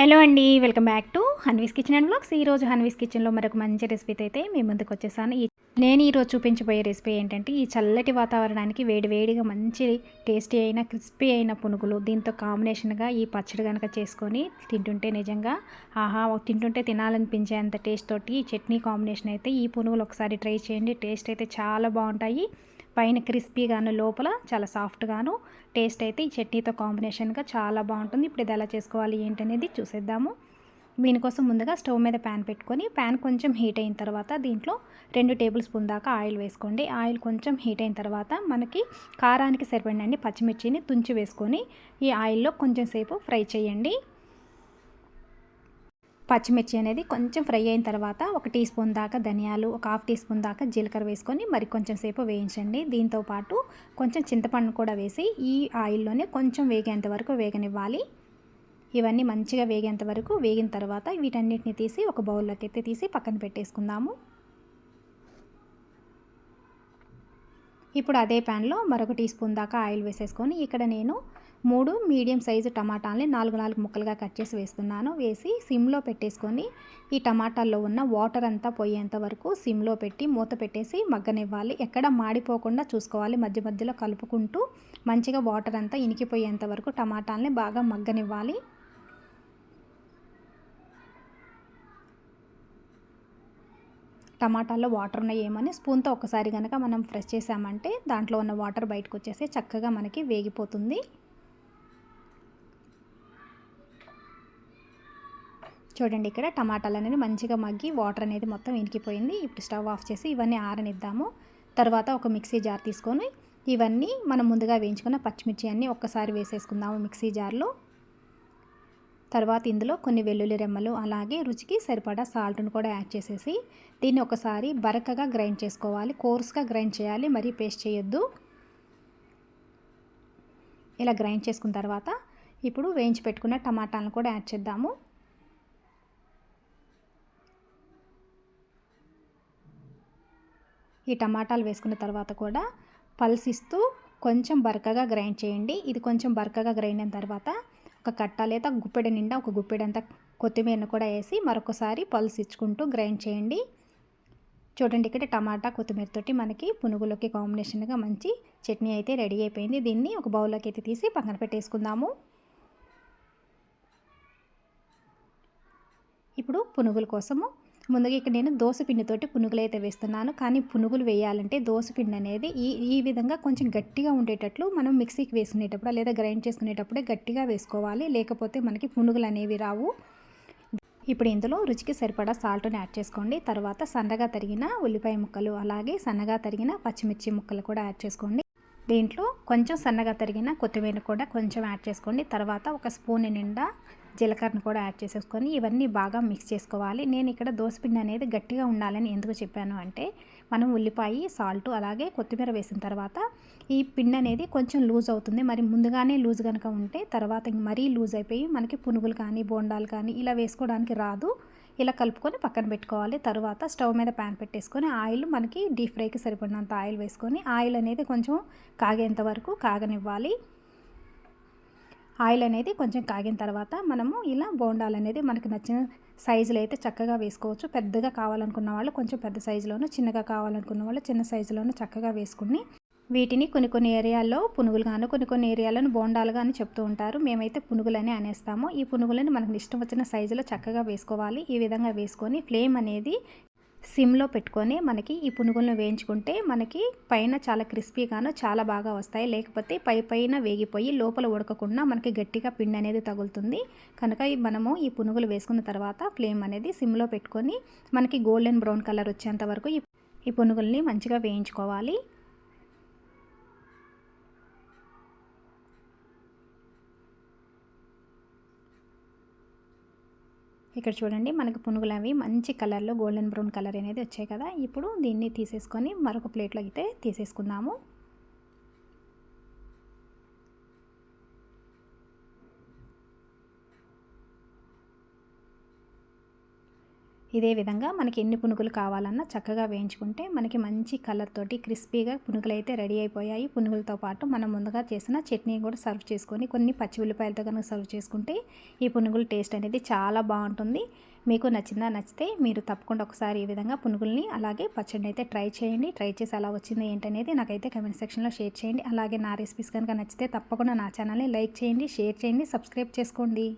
Hello అండి welcome back to Hanvi's kitchen and blogs ఈరోజు హన్వీస్ కిచెన్లో మరొక మంచి రెసిపీతో అయితే మీ ముందుకు వచ్చేసాను. ఈ నేను ఈరోజు చూపించబోయే రెసిపీ ఏంటంటే ఈ చల్లటి వాతావరణానికి వేడివేడిగా మంచి టేస్టీ అయిన క్రిస్పీ అయిన పునుగులు దీంతో కాంబినేషన్గా ఈ పచ్చడి కనుక చేసుకొని తింటుంటే నిజంగా ఆహా తింటుంటే తినాలనిపించేంత టేస్ట్ తోటి ఈ చట్నీ కాంబినేషన్ అయితే ఈ పునుగులు ఒకసారి ట్రై చేయండి. టేస్ట్ అయితే చాలా బాగుంటాయి. పైన క్రిస్పీగాను లోపల చాలా సాఫ్ట్గాను టేస్ట్ అయితే ఈ చట్నీతో కాంబినేషన్గా చాలా బాగుంటుంది. ఇప్పుడు ఇది ఎలా చేసుకోవాలి ఏంటనేది చూసేద్దాము. దీనికోసం ముందుగా స్టవ్ మీద ప్యాన్ పెట్టుకొని ప్యాన్ కొంచెం హీట్ అయిన తర్వాత దీంట్లో రెండు టేబుల్ స్పూన్ దాకా ఆయిల్ వేసుకోండి. ఆయిల్ కొంచెం హీట్ అయిన తర్వాత మనకి కారానికి సరిపడినండి పచ్చిమిర్చిని తుంచి వేసుకొని ఈ ఆయిల్లో కొంచెం సేపు ఫ్రై చేయండి. పచ్చిమిర్చి అనేది కొంచెం ఫ్రై అయిన తర్వాత ఒక టీ స్పూన్ దాకా ధనియాలు ఒక హాఫ్ టీ స్పూన్ దాకా జీలకర్ర వేసుకొని మరి కొంచెం సేపు వేయించండి. దీంతో పాటు కొంచెం చింతపండు కూడా వేసి ఈ ఆయిల్లోనే కొంచెం వేగేంత వరకు వేగనివ్వాలి. ఇవన్నీ మంచిగా వేగేంత వరకు వేగిన తర్వాత వీటన్నిటిని తీసి ఒక బౌల్లోకి అయితే తీసి పక్కన పెట్టేసుకుందాము. ఇప్పుడు అదే ప్యాన్లో మరొక టీ స్పూన్ దాకా ఆయిల్ వేసేసుకొని ఇక్కడ నేను మూడు మీడియం సైజు టమాటాలని నాలుగు నాలుగు ముక్కలుగా కట్ చేసి వేస్తున్నాను. వేసి సిమ్లో పెట్టేసుకొని ఈ టమాటాల్లో ఉన్న వాటర్ అంతా పోయేంత వరకు సిమ్లో పెట్టి మూత పెట్టేసి మగ్గనివ్వాలి. ఎక్కడ మాడిపోకుండా చూసుకోవాలి. మధ్య మధ్యలో కలుపుకుంటూ మంచిగా వాటర్ అంతా ఇనికిపోయేంత వరకు టమాటాలని బాగా మగ్గనివ్వాలి. టమాటాల్లో వాటర్ ఉన్నాయేమని స్పూన్తో ఒకసారి కనుక మనం ఫ్రెష్ చేసామంటే దాంట్లో ఉన్న వాటర్ బయటకు వచ్చేసి చక్కగా మనకి వేగిపోతుంది. చూడండి ఇక్కడ టమాటాలు అనేది మంచిగా మగ్గి వాటర్ అనేది మొత్తం ఇనికిపోయింది. ఇప్పుడు స్టవ్ ఆఫ్ చేసి ఇవన్నీ ఆరనిద్దాము. తర్వాత ఒక మిక్సీ జార్ తీసుకొని ఇవన్నీ మనం ముందుగా వేయించుకున్న పచ్చిమిర్చి అన్నీ ఒక్కసారి వేసేసుకుందాము మిక్సీ జార్లో. తర్వాత ఇందులో కొన్ని వెల్లుల్లి రెమ్మలు అలాగే రుచికి సరిపడా సాల్ట్ను కూడా యాడ్ చేసేసి దీన్ని ఒకసారి బరకగా గ్రైండ్ చేసుకోవాలి. కోర్స్గా గ్రైండ్ చేయాలి మరీ పేస్ట్ చేయొద్దు. ఇలా గ్రైండ్ చేసుకున్న తర్వాత ఇప్పుడు వేయించి పెట్టుకున్న టమాటాలను కూడా యాడ్ చేద్దాము. ఈ టమాటాలు వేసుకున్న తర్వాత కూడా పల్స్ ఇస్తూ కొంచెం బరకగా గ్రైండ్ చేయండి. ఇది కొంచెం బరకగా గ్రైండ్ అయిన తర్వాత ఒక కట్ట లేదా గుప్పెడ నిండా ఒక గుప్పెడంత కొత్తిమీరను కూడా వేసి మరొకసారి పలుసిచ్చుకుంటూ గ్రైండ్ చేయండి. చూడండి ఇక్కడ టమాటా కొత్తిమీరతోటి మనకి పునుగులోకి కాంబినేషన్గా మంచి చట్నీ అయితే రెడీ అయిపోయింది. దీన్ని ఒక బౌల్లోకి అయితే తీసి పక్కన పెట్టేసుకుందాము. ఇప్పుడు పునుగుల కోసము ముందుగా ఇక్కడ నేను పిండితోటి పునుగులు అయితే వేస్తున్నాను. కానీ పునుగులు వేయాలంటే పిండి అనేది ఈ ఈ విధంగా కొంచెం గట్టిగా ఉండేటట్లు మనం మిక్సీకి వేసుకునేటప్పుడు లేదా గ్రైండ్ చేసుకునేటప్పుడే గట్టిగా వేసుకోవాలి. లేకపోతే మనకి పునుగులు అనేవి రావు. ఇప్పుడు ఇందులో రుచికి సరిపడా సాల్ట్ని యాడ్ చేసుకోండి. తర్వాత సన్నగా తరిగిన ఉల్లిపాయ ముక్కలు అలాగే సన్నగా తరిగిన పచ్చిమిర్చి ముక్కలు కూడా యాడ్ చేసుకోండి. దీంట్లో కొంచెం సన్నగా తరిగిన కొత్తిమీర కూడా కొంచెం యాడ్ చేసుకోండి. తర్వాత ఒక స్పూన్ నిండా జీలకర్రను కూడా యాడ్ చేసేసుకొని ఇవన్నీ బాగా మిక్స్ చేసుకోవాలి. నేను ఇక్కడ దోసపిండి అనేది గట్టిగా ఉండాలని ఎందుకు చెప్పాను అంటే మనం ఉల్లిపాయ సాల్ట్ అలాగే కొత్తిమీర వేసిన తర్వాత ఈ పిండి అనేది కొంచెం లూజ్ అవుతుంది. మరి ముందుగానే లూజ్ కనుక ఉంటే తర్వాత మరీ లూజ్ అయిపోయి మనకి పునుగులు కానీ బోండాలు కానీ ఇలా వేసుకోవడానికి రాదు. ఇలా కలుపుకొని పక్కన పెట్టుకోవాలి. తర్వాత స్టవ్ మీద ప్యాన్ పెట్టేసుకొని ఆయిల్ మనకి డీప్ ఫ్రైకి సరిపడినంత ఆయిల్ వేసుకొని ఆయిల్ అనేది కొంచెం కాగేంత వరకు కాగనివ్వాలి. ఆయిల్ అనేది కొంచెం కాగిన తర్వాత మనము ఇలా బోండాలు అనేది మనకు నచ్చిన సైజులో అయితే చక్కగా వేసుకోవచ్చు. పెద్దగా కావాలనుకున్న వాళ్ళు కొంచెం పెద్ద సైజులోనూ చిన్నగా కావాలనుకున్న వాళ్ళు చిన్న సైజులోనూ చక్కగా వేసుకుని వీటిని కొన్ని కొన్ని ఏరియాల్లో పునుగులు గాను కొన్ని కొన్ని ఏరియాలను బోండాలు కానీ చెప్తూ ఉంటారు. మేమైతే పునుగులని అనేస్తాము. ఈ పునుగులని మనకు ఇష్టం వచ్చిన సైజులో చక్కగా వేసుకోవాలి. ఈ విధంగా వేసుకొని ఫ్లేమ్ అనేది సిమ్లో పెట్టుకొని మనకి ఈ పునుగులను వేయించుకుంటే మనకి పైన చాలా క్రిస్పీగాను చాలా బాగా వస్తాయి. లేకపోతే పై పైన వేగిపోయి లోపల ఉడకకుండా మనకి గట్టిగా పిండి అనేది తగులుతుంది. కనుక మనము ఈ పునుగులు వేసుకున్న తర్వాత ఫ్లేమ్ అనేది సిమ్లో పెట్టుకొని మనకి గోల్డెన్ బ్రౌన్ కలర్ వచ్చేంత వరకు ఈ పునుగుల్ని మంచిగా వేయించుకోవాలి. ఇక్కడ చూడండి మనకు పునుగులు అవి మంచి కలర్లో గోల్డెన్ బ్రౌన్ కలర్ అనేది వచ్చాయి కదా. ఇప్పుడు దీన్ని తీసేసుకొని మరొక ప్లేట్లో అయితే తీసేసుకుందాము. ఇదే విధంగా మనకి ఎన్ని పునుగులు కావాలన్నా చక్కగా వేయించుకుంటే మనకి మంచి కలర్ తోటి క్రిస్పీగా పునుగులు అయితే రెడీ అయిపోయాయి. పునుగులతో పాటు మనం ముందుగా చేసిన చట్నీ కూడా సర్వ్ చేసుకొని కొన్ని పచ్చి ఉల్లిపాయలతో కనుక సర్వ్ చేసుకుంటే ఈ పునుగుల టేస్ట్ అనేది చాలా బాగుంటుంది. మీకు నచ్చిందా నచ్చితే మీరు తప్పకుండా ఒకసారి ఈ విధంగా పునుగుల్ని అలాగే పచ్చడిని అయితే ట్రై చేయండి. ట్రై చేసి అలా వచ్చింది ఏంటనేది నాకైతే కమెంట్ సెక్షన్లో షేర్ చేయండి. అలాగే నా రెసిపీస్ కనుక నచ్చితే తప్పకుండా నా ఛానల్ని లైక్ చేయండి షేర్ చేయండి సబ్స్క్రైబ్ చేసుకోండి.